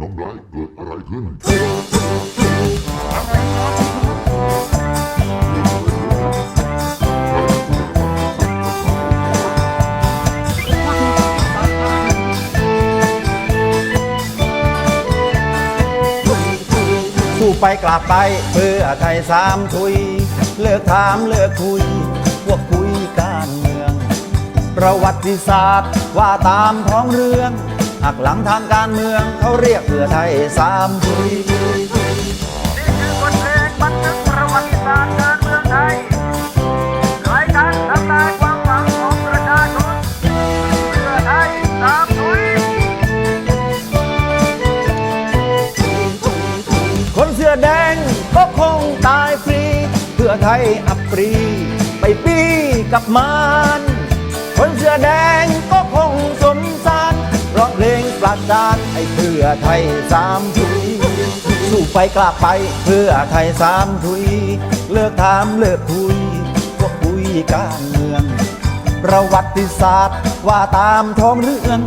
น้องไบรท์เกิดอะไรขึ้น สู้ไปกลับไปเพื่อไทยสามทุย เลิกถามเลิกคุย พวกคุยการเมือง ประวัติศาสตร์ว่าตามท้องเรื่อง หักหลังทางการเมืองเขาเรียกเพื่อไทยสามนี่คือบทเพลงบันทึกประวัติศาสตร์การเมืองไทยรายการทำลายความหวังของประชาชนเพื่อไทยตามถุยคนเสื้อแดงก็คงตายฟรี เพื่อไทยอับปรี ไปปีกับมารคนเสื้อแดง ลงปราดานให้เพื่อไทยสามทุยสู้ไปกลับไปเพื่อไทยสามทุย เลิกถามเลิกคุยพวกคุยการเมือง ประวัติศาสตร์ว่าตามท้องเรื่อง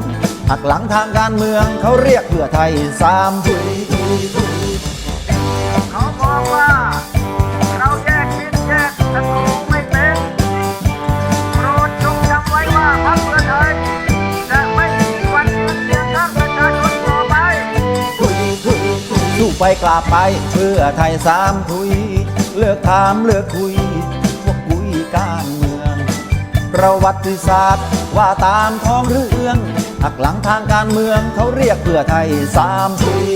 หักหลังทางการเมืองเขาเรียกเพื่อไทยสามทุย สู้ไปกลับไปเพื่อไทยสามทุย เลือกถามเลือกคุยพวกคุยการเมืองประวัติศาสตร์ว่าตามท้องเรื่องหักหลังทางการเมืองเขาเรียกเพื่อไทยสามทุย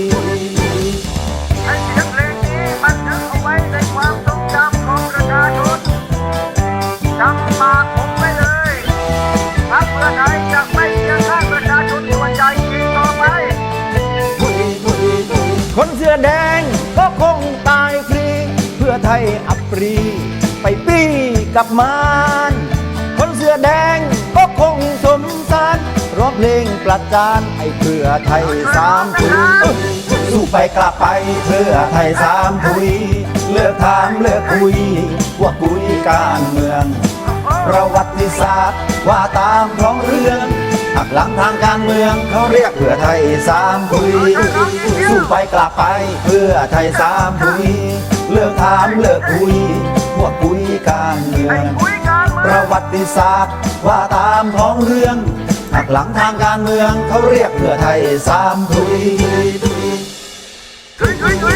อแดงก็คงตายฟรี เพื่อไทยอับปรี ไปปีกับมารคนเสื้อแดงก็คงสมสารร้องเพลงประจานให้เพื่อไทยสามทุยสู้ไปกลับไปเพื่อไทยสามทุย เลิกถามเลิกคุยพวกคุยการเมือง ประวัติศาสตร์ว่าตามท้องเรื่องหักหลังทางการเมืองเขาเรียกเพื่อไทยสามคุย ไปกลับไป เพื่อไทยสามคุย เลิกถามเลิกคุย พวกคุยการเมือให้งคุยการเมืปองระวัติศาสตร์ว่าตามท้องเรื่องหักหลังทางการเมืองเขาเรียกเพื่อไทยสามคุยคุยคุยคุย